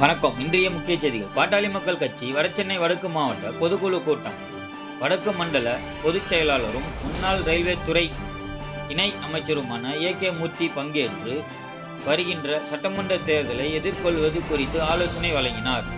வணக்கம். இன்றைய முக்கிய செய்திகள். பாட்டாளி மக்கள் கட்சி வடசென்னை வடக்கு மாவட்ட பொதுக்குழு கூட்டம். வடக்கு மண்டல பொதுச் செயலாளரும் முன்னாள் ரயில்வே துறை இணை அமைச்சருமான ஏ கே மூர்த்தி பங்கேற்று வருகின்ற சட்டமன்ற தேர்தலை எதிர்கொள்வது குறித்து ஆலோசனை வழங்கினார்.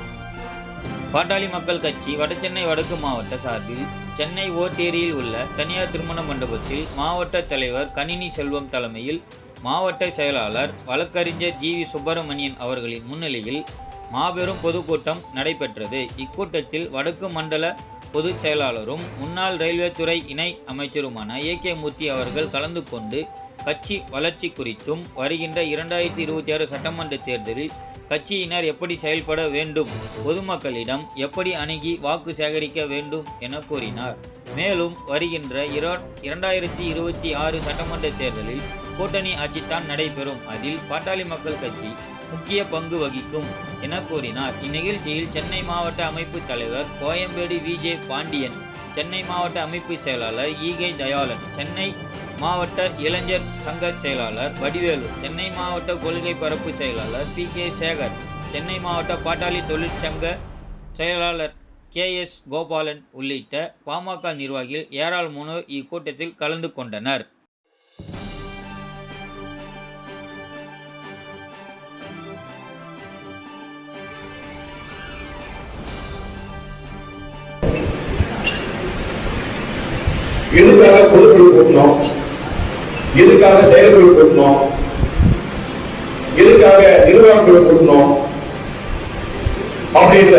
பாட்டாளி மக்கள் கட்சி வடசென்னை வடக்கு மாவட்ட சார்பில் சென்னை ஓட்டேரியில் உள்ள தனியார் திருமண மண்டபத்தில் மாவட்ட தலைவர் கணினி செல்வம் தலைமையில் மாவட்ட செயலாளர் வழக்கறிஞர் ஜி வி சுப்பிரமணியன் அவர்களின் முன்னிலையில் மாபெரும் பொதுக்கூட்டம் நடைபெற்றது. இக்கூட்டத்தில் வடக்கு மண்டல பொதுச் செயலாளரும் முன்னாள் ரயில்வே துறை இணை அமைச்சருமான ஏ. கே. மூர்த்தி அவர்கள் கலந்து கொண்டு கட்சி வளர்ச்சி குறித்தும் வருகின்ற இரண்டாயிரத்தி இருபத்தி ஆறு சட்டமன்ற தேர்தலில் கட்சியினர் எப்படி செயல்பட வேண்டும் பொதுமக்களிடம் எப்படி அணுகி வாக்கு சேகரிக்க வேண்டும் என கூறினார். மேலும் வருகின்ற இரண்டாயிரத்தி இருபத்தி ஆறு சட்டமன்ற தேர்தலில் கூட்டணி ஆட்சித்தான் நடைபெறும். அதில் பாட்டாளி மக்கள் கட்சி முக்கிய பங்கு வகிக்கும் என கூறினார். இந்நிகழ்ச்சியில் சென்னை மாவட்ட அமைப்பு தலைவர் கோயம்பேடு விஜே பாண்டியன் சென்னை மாவட்ட அமைப்பு செயலாளர் ஈகை தயாளன் சென்னை மாவட்ட இளைஞர் சங்க செயலாளர் வடிவேலு சென்னை மாவட்ட கொள்கை பரப்பு செயலாளர் பி. கே. சேகர் சென்னை மாவட்ட பாட்டாளி தொழிற்சங்க செயலாளர் கே. எஸ். கோபாலன் உள்ளிட்ட பாமக நிர்வாகிகள் ஏராளமானோர் இக்கூட்டத்தில் கலந்து கொண்டனர். எதுக்காக பொதுக்குழு கூட்டணும்? எதுக்காக செயல்குழு கூட்டணும்? எதுக்காக நிர்வாக கூட்டணும்? அப்படின்ற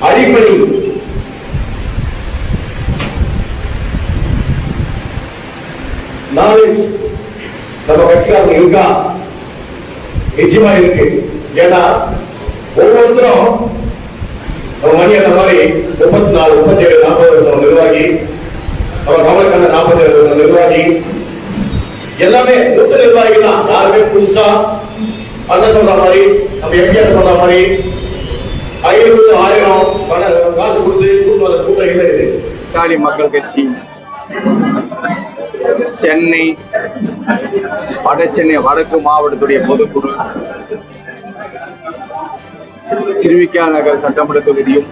அடிப்படை நாலேஜ் நம்ம கட்சிக்காரங்க இருக்கா? நிச்சயமா இருக்கு. ஏன்னா ஒவ்வொருத்தரும் மணி அந்த மாதிரி முப்பத்தி நாலு முப்பத்தி ஏழு நாற்பது வருஷம் நிர்வாகி அவர் கமலக்கண்ணன் நாற்பத்தி ஏழு நிர்வாகி. எல்லாமே மூத்த நிர்வாகி தான் யாருமே புதுசா அண்ணன் சொல்ற மாதிரி நம்ம எம்பிஆர் சொல்ற மாதிரி ஐநூறு ஆயிரம் பணம் காசு கொடுத்து கூட்டு கூட்டம் இல்லை இது? பாட்டாளி மக்கள் கட்சி. சென்னை வட சென்னை வடக்கு மாவட்டத்துடைய பொதுக்குழு. திருவிக்கா நகர் சட்டமன்ற தொகுதியும்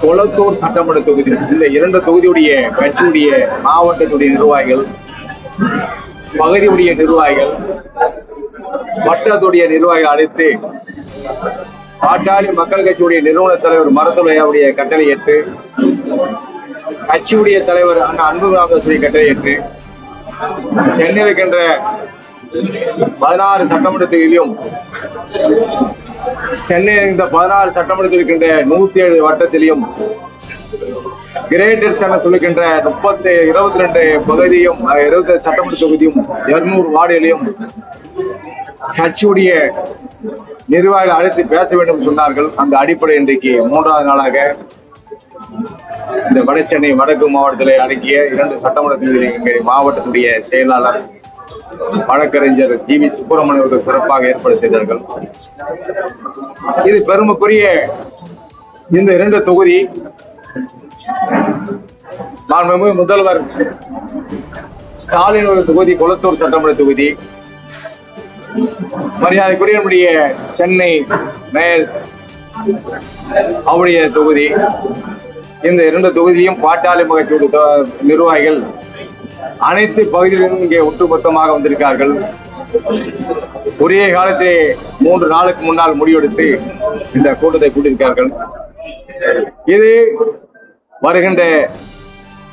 கொளத்தூர் சட்டமன்ற தொகுதி இந்த இரண்டு தொகுதியுடைய கட்சியுடைய மாவட்டத்துடைய நிர்வாகிகள் பகுதியுடைய நிர்வாகிகள் வட்டத்துடைய நிர்வாகிகள் அழைத்து பாட்டாளி மக்கள் கட்சியுடைய நிறுவன தலைவர் மருத்துவரையாவுடைய கட்டளை ஏற்று கட்சியுடைய தலைவர் அண்ணா அன்பு ராமதாசுடைய கட்டளை ஏற்று சென்னையில் இருக்கின்ற பதினாறு சட்டமன்ற தொகுதியிலும் சென்னை இந்த பதினாறு சட்டமன்றத்தில் இருக்கின்ற நூத்தி ஏழு வட்டத்திலையும் கிரேட்டர் சென்னை சொல்லுகின்ற முப்பத்தி இருபத்தி ரெண்டு பகுதியும் இருபத்தி சட்டமன்ற தொகுதியும் இருநூறு வார்டுகளையும் கட்சியுடைய நிர்வாகிகள் அழைத்து பேச வேண்டும் சொன்னார்கள். அந்த அடிப்படை இன்றைக்கு மூன்றாவது நாளாக இந்த வட சென்னை வடக்கு மாவட்டத்தில் அடங்கிய இரண்டு சட்டமன்ற தொகுதியில் மாவட்டத்துடைய செயலாளர் வழக்கறிஞர் ஜி வி சுப்பிரமணியம் அவர்கள் சிறப்பாக ஏற்பாடு செய்தார்கள். இது பெருமைக்குரிய இந்த இரண்டு தொகுதி மாண்புமிகு முதல்வர் ஸ்டாலின் ஒரு தொகுதி குளத்தூர் சட்டமன்ற தொகுதி மரியாதைக்குரிய நம்முடைய சென்னை மேயர் அவருடைய தொகுதி. இந்த இரண்டு தொகுதியும் பாட்டாளி மகத்துடைய நிர்வாகிகள் அனைத்து பகுதிகளிலும் இங்கே ஒட்டுமொத்தமாக வந்திருக்கார்கள் ஒரே காலத்திலே மூன்று நாளுக்கு முன்னால் முடிவெடுத்து இந்த கூட்டத்தை கூட்டியிருக்கார்கள் இது வருகின்ற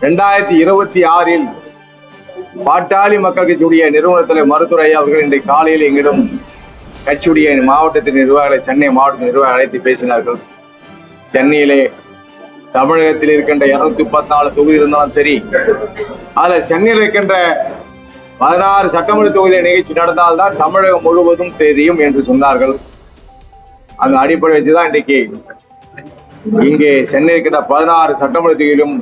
இரண்டாயிரத்தி இருபத்தி ஆறில் பாட்டாளி மக்கள் கட்சியுடைய நிறுவன தலைவர் மருத்துவர் அவர்கள் இன்றைக்கு காலையில் எங்களிடம் கட்சியுடைய மாவட்டத்தின் நிர்வாகிகளை சென்னை மாவட்ட நிர்வாகிகள் அழைத்து பேசினார்கள். சென்னையிலே தமிழகத்தில் இருக்கின்ற இருநூத்தி முப்பத்தி நாலு தொகுதி இருந்தாலும் சரி அதுல சென்னையில் இருக்கின்ற பதினாறு சட்டமன்ற தொகுதி நிகழ்ச்சி நடந்தால்தான் தமிழகம் முழுவதும் தெரியும் என்று சொன்னார்கள். அந்த அடிப்படை வச்சுதான் இன்றைக்கு இங்கே சென்னை இருக்கின்ற பதினாறு சட்டமன்ற தொகுதியிலும்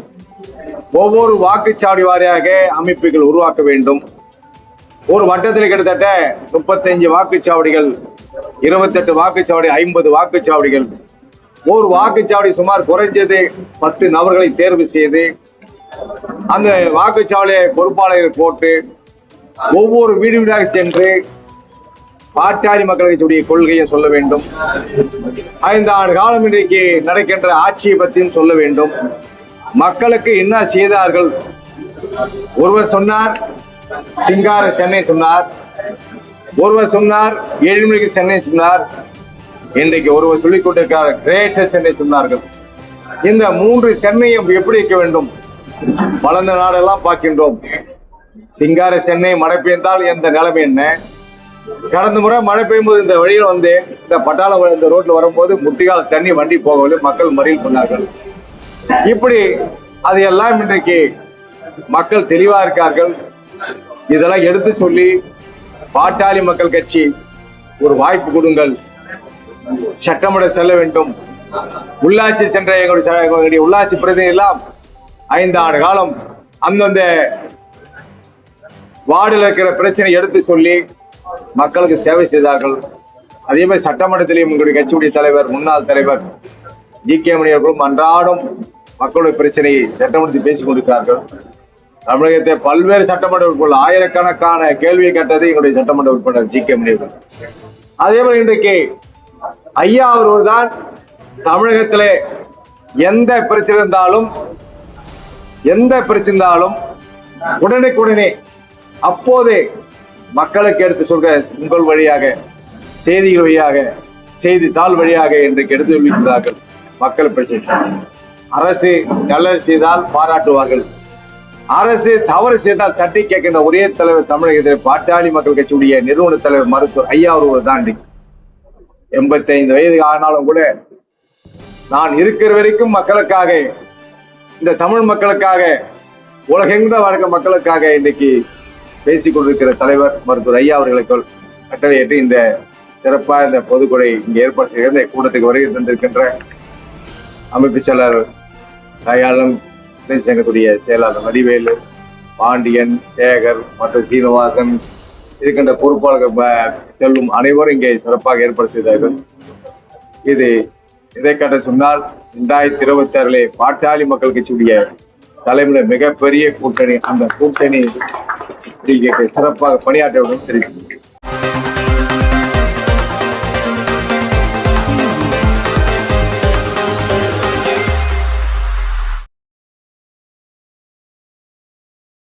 ஒவ்வொரு வாக்குச்சாவடி வாரியாக அமைப்புகள் உருவாக்க வேண்டும். ஒரு வட்டத்தில் கிட்டத்தட்ட முப்பத்தஞ்சு வாக்குச்சாவடிகள் இருபத்தெட்டு வாக்குச்சாவடி ஐம்பது வாக்குச்சாவடிகள் ஒரு வாக்குச்சாவடி சுமார் குறைஞ்சது பத்து நபர்களை தேர்வு செய்து அந்த வாக்குச்சாவடியை பொறுப்பாளர்கள் போட்டு ஒவ்வொரு வீடு வீடாக சென்று பாட்டாளி மக்கள் கொள்கையை சொல்ல வேண்டும். ஐந்து ஆண்டு காலம் இன்றைக்கு நடக்கின்ற ஆட்சியை பற்றியும் சொல்ல வேண்டும். மக்களுக்கு என்ன செய்தார்கள்? ஒருவர் சொன்னார் சிங்கார சென்னை சொன்னார். ஒருவர் சொன்னார் ஏழுமணிக்கு சென்னை சொன்னார். இன்றைக்கு ஒருவர் சொல்லிக் கொண்டிருக்கிறார் கிரேட்டர் சென்னை சொன்னார்கள். இந்த மூன்று சென்னையும் எப்படி இருக்க வேண்டும்? வளர்ந்த நாடெல்லாம் பார்க்கின்றோம். சிங்கார சென்னை மழை பெய்ந்தால் எந்த நிலைமை என்ன? கடந்த முறை மழை பெய்யும்போது இந்த வழியில் வந்து இந்த பட்டாளம் இந்த ரோட்ல வரும்போது முட்டிகால தண்ணி வண்டி போகவில்லை. மக்கள் மறியல் பண்ணார்கள். இப்படி அதையெல்லாம் இன்றைக்கு மக்கள் தெளிவா இருக்கார்கள். இதெல்லாம் எடுத்து சொல்லி பாட்டாளி மக்கள் கட்சி ஒரு வாய்ப்பு கொடுங்கள். சட்டமிட செல்ல வேண்டும். உள்ளாட்சி சென்ற எங்களுடைய உள்ளாட்சி பிரதிநிதி எல்லாம் ஐந்து ஆண்டு காலம் அந்தந்த வார்டில் இருக்கிற பிரச்சனை எடுத்து சொல்லி மக்களுக்கு சேவை செய்தார்கள். அதே மாதிரி சட்டமன்றத்திலேயும் எங்களுடைய கட்சியுடைய தலைவர் முன்னாள் தலைவர் ஜி. கே. மணியர்களும் அன்றாடம் மக்களுடைய பிரச்சனையை சட்டமன்றத்தில் பேசிக் கொண்டிருக்கிறார்கள். தமிழகத்தை பல்வேறு சட்டமன்ற உறுப்பினர் ஆயிரக்கணக்கான கேள்வியை கேட்டது எங்களுடைய சட்டமன்ற உறுப்பினர் ஜி. கே. மணியர்கள் அதே மாதிரி இன்றைக்கு ஐயா அவர்கள் தான் தமிழகத்திலே எந்த பிரச்சனை இருந்தாலும் எந்த பிரச்சனை இருந்தாலும் உடனுக்குடனே அப்போதே மக்களுக்கு எடுத்து சொல்ற உங்கள் வழியாக செய்திகள் வழியாக செய்தித்தாள் வழியாக இன்றைக்கு எடுத்து வைக்கிறார்கள் மக்கள் பிரச்சனை. அரசு நல்லது செய்தால் பாராட்டுவார்கள். அரசு தவறு செய்தால் தட்டி கேட்கின்ற ஒரே தலைவர் தமிழகத்தில் பாட்டாளி மக்கள் கட்சியுடைய நிறுவன தலைவர் மருத்துவர் ஐயா ஒருவர் தாண்டி எண்பத்தைந்து வயது ஆனாலும் கூட நான் இருக்கிற வரைக்கும் மக்களுக்காக இந்த தமிழ் மக்களுக்காக உலகெங்க வழக்க மக்களுக்காக இன்னைக்கு பேசிக் கொண்டிருக்கிற தலைவர் மருத்துவர் ஐயா அவர்களுக்கு கட்டளையிட்டு இந்த சிறப்பாக இந்த பொதுக்குறை இங்கே ஏற்பாடு செய்கிற இந்த கூட்டத்துக்கு வருகை தந்திருக்கின்ற அமைப்பு செயலர் தயாளன் இணை செயலாளர் வடிவேலு பாண்டியன் சேகர் மற்றும் சீனிவாசன் இருக்கின்ற பொறுப்பாளர்கள் செல்லும் அனைவரும் இங்கே சிறப்பாக ஏற்பாடு செய்தார்கள். இது இதை கட்ட சொன்னால் இரண்டாயிரத்தி இருபத்தி ஆறிலே பாட்டாளி மக்கள் கட்சியுடைய தலைமையில மிகப்பெரிய கூட்டணி அந்த கூட்டணி சிறப்பாக பணியாற்றவும் தெரிவித்தது